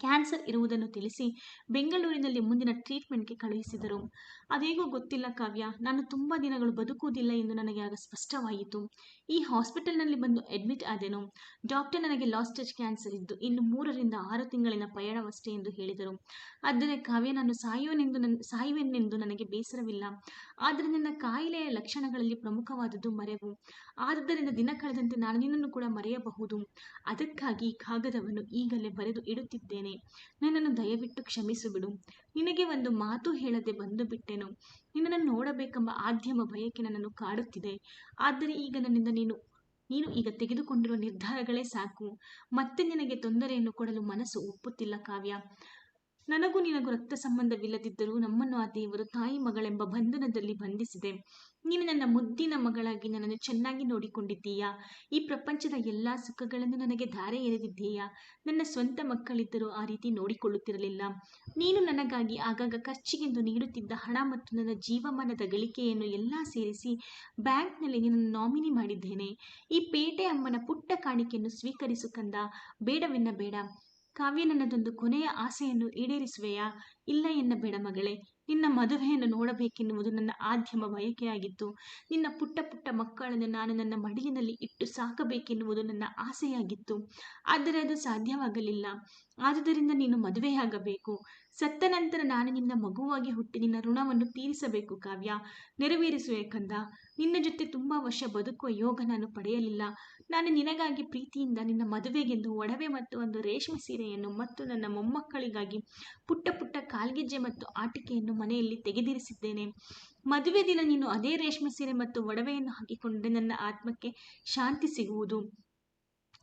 A: ಕ್ಯಾನ್ಸರ್ ಇರುವುದನ್ನು ತಿಳಿಸಿ ಬೆಂಗಳೂರಿನಲ್ಲಿ ಮುಂದಿನ ಟ್ರೀಟ್ಮೆಂಟ್ಗೆ ಕಳುಹಿಸಿದರು. ಅದೇಗೋ ಗೊತ್ತಿಲ್ಲ ಕಾವ್ಯ, ನಾನು ತುಂಬ ದಿನಗಳು ಬದುಕುವುದಿಲ್ಲ ಎಂದು ನನಗೆ ಆಗ ಸ್ಪಷ್ಟವಾಯಿತು. ಈ ಹಾಸ್ಪಿಟಲ್ನಲ್ಲಿ ಬಂದು ಅಡ್ಮಿಟ್ ಆದೆನು. ಡಾಕ್ಟರ್ ನನಗೆ ಲಾಸ್ಟೇಜ್ ಸ್ಟೇಜ್ ಕ್ಯಾನ್ಸರ್ ಇದ್ದು ಇನ್ನು ಮೂರರಿಂದ ಆರು ತಿಂಗಳಿನ ಪಯಣವಷ್ಟೇ ಎಂದು ಹೇಳಿದರು. ಆದರೆ ಕಾವ್ಯ, ನಾನು ಸಾಯುವನೆಂದು ನನ್ನ ಸಾಯುವೆನೆಂದು ನನಗೆ ಬೇಸರವಿಲ್ಲ. ಆದರೆ ನನ್ನ ಕಾಯಿಲೆಯ ಲಕ್ಷಣಗಳಲ್ಲಿ ಪ್ರಮುಖವಾದದ್ದು ಮರೆವು. ಆದ್ದರಿಂದ ದಿನ ಕಳೆದಂತೆ ನಾನು ನಿನ್ನನ್ನು ಕೂಡ ಮರೆಯಬಹುದು. ಅದಕ್ಕಾಗಿ ಕಾಗದವನ್ನು ಈಗಲೇ ಬರೆದು ಇಡುತ್ತಿದ್ದೇನೆ ನನ್ನನ್ನು ದಯವಿಟ್ಟು ಕ್ಷಮಿಸು ಬಿಡು. ನಿನಗೆ ಒಂದು ಮಾತು ಹೇಳದೆ ಬಂದು ಬಿಟ್ಟೆನು. ನಿನ್ನನ್ನು ನೋಡಬೇಕೆಂಬ ಆದ್ಯಮ ಬಯಕೆ ನನ್ನನ್ನು ಕಾಡುತ್ತಿದೆ. ಆದರೆ ಈಗ ನನ್ನಿಂದ ನೀನು ನೀನು ಈಗ ತೆಗೆದುಕೊಂಡಿರುವ ನಿರ್ಧಾರಗಳೇ ಸಾಕು. ಮತ್ತೆ ನಿನಗೆ ತೊಂದರೆಯನ್ನು ಕೊಡಲು ಮನಸ್ಸು ಒಪ್ಪುತ್ತಿಲ್ಲ ಕಾವ್ಯ. ನನಗೂ ನಿನಗೂ ರಕ್ತ ಸಂಬಂಧವಿಲ್ಲದಿದ್ದರೂ ನಮ್ಮನ್ನು ಆ ದೇವರು ತಾಯಿ ಮಗಳೆಂಬ ಬಂಧನದಲ್ಲಿ ಬಂಧಿಸಿದೆ. ನೀನು ನನ್ನ ಮುದ್ದಿನ ಮಗಳಾಗಿ ನನ್ನನ್ನು ಚೆನ್ನಾಗಿ ನೋಡಿಕೊಂಡಿದ್ದೀಯಾ? ಈ ಪ್ರಪಂಚದ ಎಲ್ಲ ಸುಖಗಳನ್ನು ನನಗೆ ಧಾರೆ ಎರೆದಿದ್ದೀಯಾ? ನನ್ನ ಸ್ವಂತ ಮಕ್ಕಳಿದ್ದರೂ ಆ ರೀತಿ ನೋಡಿಕೊಳ್ಳುತ್ತಿರಲಿಲ್ಲ. ನೀನು ನನಗಾಗಿ ಆಗಾಗ ಖರ್ಚಿಗೆಂದು ನೀಡುತ್ತಿದ್ದ ಹಣ ಮತ್ತು ನನ್ನ ಜೀವಮಾನದ ಗಳಿಕೆಯನ್ನು ಎಲ್ಲ ಸೇರಿಸಿ ಬ್ಯಾಂಕ್ನಲ್ಲಿ ನಿನ್ನನ್ನು ನಾಮಿನಿ ಮಾಡಿದ್ದೇನೆ. ಈ ಪೇಟೆ ಅಮ್ಮನ ಪುಟ್ಟ ಕಾಣಿಕೆಯನ್ನು ಸ್ವೀಕರಿಸು ಕಂದ. ಬೇಡವೆನ್ನ ಬೇಡ ಕಾವ್ಯ ನನ್ನದೊಂದು ಕೊನೆಯ ಆಸೆಯನ್ನು ಈಡೇರಿಸುವೆಯಾ? ಇಲ್ಲ ಎನ್ನಬೇಡ ಮಗಳೇ. ನಿನ್ನ ಮದುವೆಯನ್ನು ನೋಡಬೇಕೆನ್ನುವುದು ನನ್ನ ಆದ್ಯಮ ಬಯಕೆಯಾಗಿತ್ತು. ನಿನ್ನ ಪುಟ್ಟ ಪುಟ್ಟ ಮಕ್ಕಳನ್ನು ನಾನು ನನ್ನ ಮಡಿಲಿನಲ್ಲಿ ಇಟ್ಟು ಸಾಕಬೇಕೆನ್ನುವುದು ನನ್ನ ಆಸೆಯಾಗಿತ್ತು. ಆದರೆ ಅದು ಸಾಧ್ಯವಾಗಲಿಲ್ಲ. ಆದುದರಿಂದ ನೀನು ಮದುವೆಯಾಗಬೇಕು. ಸತ್ತ ನಂತರ ನಾನು ನಿನ್ನ ಮಗುವಾಗಿ ಹುಟ್ಟಿ ನಿನ್ನ ಋಣವನ್ನು ತೀರಿಸಬೇಕು ಕಾವ್ಯ. ನೆರವೇರಿಸುವೆ ಕಂದ. ನಿನ್ನ ಜೊತೆ ತುಂಬ ವರ್ಷ ಬದುಕುವ ಯೋಗ ನಾನು ಪಡೆಯಲಿಲ್ಲ. ನಾನು ನಿನಗಾಗಿ ಪ್ರೀತಿಯಿಂದ ನಿನ್ನ ಮದುವೆಗೆಂದು ಒಡವೆ ಮತ್ತು ಒಂದು ರೇಷ್ಮೆ ಸೀರೆಯನ್ನು ಮತ್ತು ನನ್ನ ಮೊಮ್ಮಕ್ಕಳಿಗಾಗಿ ಪುಟ್ಟ ಪುಟ್ಟ ಕಾಲ್ಗೆಜ್ಜೆ ಮತ್ತು ಆಟಿಕೆಯನ್ನು ಮನೆಯಲ್ಲಿ ತೆಗೆದಿರಿಸಿದ್ದೇನೆ. ಮದುವೆ ದಿನ ನೀನು ಅದೇ ರೇಷ್ಮೆ ಸೀರೆ ಮತ್ತು ಒಡವೆಯನ್ನು ಹಾಕಿಕೊಂಡರೆ ನನ್ನ ಆತ್ಮಕ್ಕೆ ಶಾಂತಿ ಸಿಗುವುದು.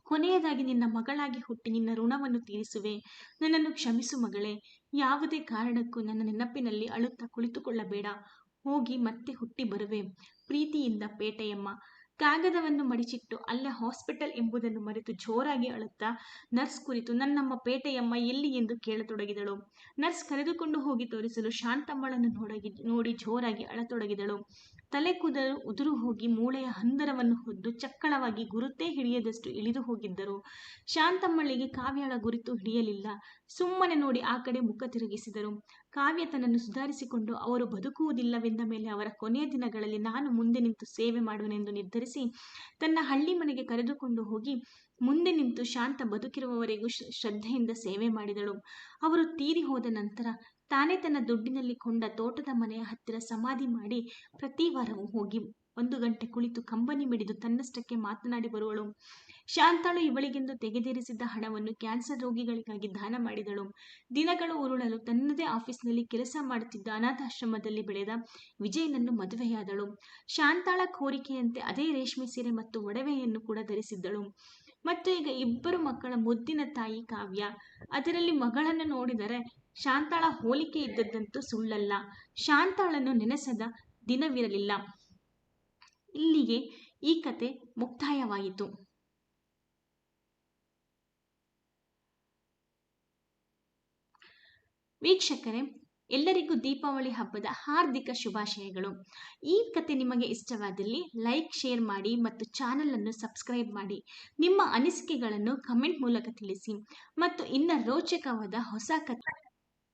A: ಕೊನೆಯದಾಗಿ ನಿನ್ನ ಮಗಳಾಗಿ ಹುಟ್ಟಿ ನಿನ್ನ ಋಣವನ್ನು ತೀರಿಸುವೆ. ನನ್ನನ್ನು ಕ್ಷಮಿಸು ಮಗಳೇ. ಯಾವುದೇ ಕಾರಣಕ್ಕೂ ನನ್ನ ನೆನಪಿನಲ್ಲಿ ಅಳುತ್ತಾ ಕುಳಿತುಕೊಳ್ಳಬೇಡ. ಹೋಗಿ ಮತ್ತೆ ಹುಟ್ಟಿ ಬರುವೆ. ಪ್ರೀತಿಯಿಂದ ಪೇಟೆಯಮ್ಮ, ಕಾಗದವನ್ನು ಮಡಿಚಿಟ್ಟು ಅಲ್ಲೇ ಹಾಸ್ಪಿಟಲ್ ಎಂಬುದನ್ನು ಮರೆತು ಜೋರಾಗಿ ಅಳುತ್ತಾ ನರ್ಸ್ ಕುರಿತು ನನ್ನಮ್ಮ ಪೇಟೆಯಮ್ಮ ಎಲ್ಲಿ ಎಂದು ಕೇಳತೊಡಗಿದಳು. ನರ್ಸ್ ಕರೆದುಕೊಂಡು ಹೋಗಿ ತೋರಿಸಲು ಶಾಂತಮ್ಮಳನ್ನು ನೋಡಗಿ, ನೋಡಿ ಜೋರಾಗಿ ಅಳತೊಡಗಿದಳು. ತಲೆ ಕುದರು ಉದುರು ಹೋಗಿ ಮೂಳೆಯ ಹಂದರವನ್ನು ಹೊದ್ದು ಚಕ್ಕಳವಾಗಿ ಗುರುತೇ ಹಿಡಿಯದಷ್ಟು ಇಳಿದು ಹೋಗಿದ್ದರು. ಶಾಂತಮ್ಮಳಿಗೆ ಕಾವ್ಯಾಳ ಗುರುತು ಹಿಡಿಯಲಿಲ್ಲ. ಸುಮ್ಮನೆ ನೋಡಿ ಆ ಕಡೆ ಮುಖ ತಿರುಗಿಸಿದರು. ಕಾವ್ಯ ತನ್ನನ್ನು ಸುಧಾರಿಸಿಕೊಂಡು ಅವರು ಬದುಕುವುದಿಲ್ಲವೆಂದ ಮೇಲೆ ಅವರ ಕೊನೆಯ ದಿನಗಳಲ್ಲಿ ನಾನು ಮುಂದೆ ನಿಂತು ಸೇವೆ ಮಾಡುವೆನೆಂದು ನಿರ್ಧರಿಸಿ ತನ್ನ ಹಳ್ಳಿ ಮನೆಗೆ ಕರೆದುಕೊಂಡು ಹೋಗಿ ಮುಂದೆ ನಿಂತು ಶಾಂತ ಬದುಕಿರುವವರೆಗೂ ಶ್ರದ್ಧೆಯಿಂದ ಸೇವೆ ಮಾಡಿದಳು. ಅವರು ತೀರಿ ಹೋದ ನಂತರ ತಾನೇ ತನ್ನ ದುಡ್ಡಿನಲ್ಲಿ ಕೊಂಡ ತೋಟದ ಮನೆಯ ಹತ್ತಿರ ಸಮಾಧಿ ಮಾಡಿ ಪ್ರತಿ ವಾರವೂ ಹೋಗಿ ಒಂದು ಗಂಟೆ ಕುಳಿತು ಕಂಬನಿ ಮಿಡಿದು ತನ್ನಷ್ಟಕ್ಕೆ ಮಾತನಾಡಿ ಬರುವಳು. ಶಾಂತಾಳು ಇವಳಿಗೆಂದು ತೆಗೆದಿರಿಸಿದ್ದ ಹಣವನ್ನು ಕ್ಯಾನ್ಸರ್ ರೋಗಿಗಳಿಗಾಗಿ ದಾನ ಮಾಡಿದಳು. ದಿನಗಳು ಉರುಳಲು ತನ್ನದೇ ಆಫೀಸ್ನಲ್ಲಿ ಕೆಲಸ ಮಾಡುತ್ತಿದ್ದ ಅನಾಥಾಶ್ರಮದಲ್ಲಿ ಬೆಳೆದ ವಿಜಯನನ್ನು ಮದುವೆಯಾದಳು. ಶಾಂತಾಳ ಕೋರಿಕೆಯಂತೆ ಅದೇ ರೇಷ್ಮೆ ಸೀರೆ ಮತ್ತು ಒಡವೆಯನ್ನು ಕೂಡ ಧರಿಸಿದ್ದಳು. ಮತ್ತು ಈಗ ಇಬ್ಬರು ಮಕ್ಕಳ ಮುದ್ದಿನ ತಾಯಿ ಕಾವ್ಯ. ಅದರಲ್ಲಿ ಮಗಳನ್ನು ನೋಡಿದರೆ ಶಾಂತಾಳ ಹೋಲಿಕೆ ಇದ್ದದ್ದಂತೂ ಸುಳ್ಳಲ್ಲ. ಶಾಂತಾಳನ್ನು ನೆನೆಸದ ದಿನವಿರಲಿಲ್ಲ. ಇಲ್ಲಿಗೆ ಈ ಕತೆ ಮುಕ್ತಾಯವಾಯಿತು. ವೀಕ್ಷಕರೇ, ಎಲ್ಲರಿಗೂ ದೀಪಾವಳಿ ಹಬ್ಬದ ಹಾರ್ದಿಕ ಶುಭಾಶಯಗಳು. ಈ ಕತೆ ನಿಮಗೆ ಇಷ್ಟವಾದಲ್ಲಿ ಲೈಕ್, ಶೇರ್ ಮಾಡಿ ಮತ್ತು ಚಾನಲನ್ನು ಸಬ್ಸ್ಕ್ರೈಬ್ ಮಾಡಿ. ನಿಮ್ಮ ಅನಿಸಿಕೆಗಳನ್ನು ಕಮೆಂಟ್ ಮೂಲಕ ತಿಳಿಸಿ ಮತ್ತು ಇನ್ನ ರೋಚಕವಾದ ಹೊಸ ಕಥೆ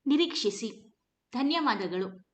A: ನಿರೀಕ್ಷಿಸಿ. ಧನ್ಯವಾದಗಳು.